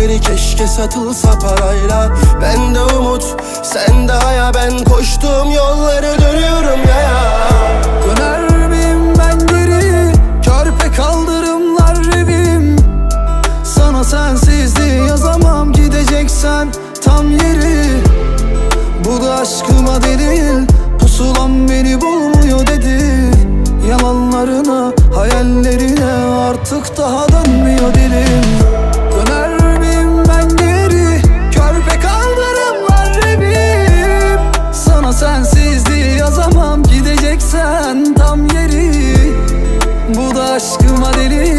Hayalleri keşke satılsa parayla. Ben de umut, sen de haya. Ben koştuğum yolları dönüyorum ya. Ya Döner miyim ben geri? Körpe kaldırımlar revim. Sana sensizliği yazamam. Gideceksen tam yeri. Bu da aşkıma delil. Pusulam beni bulmuyor dedi. Yalanlarına, hayallerine artık daha dönmüyor dili aşkıma deli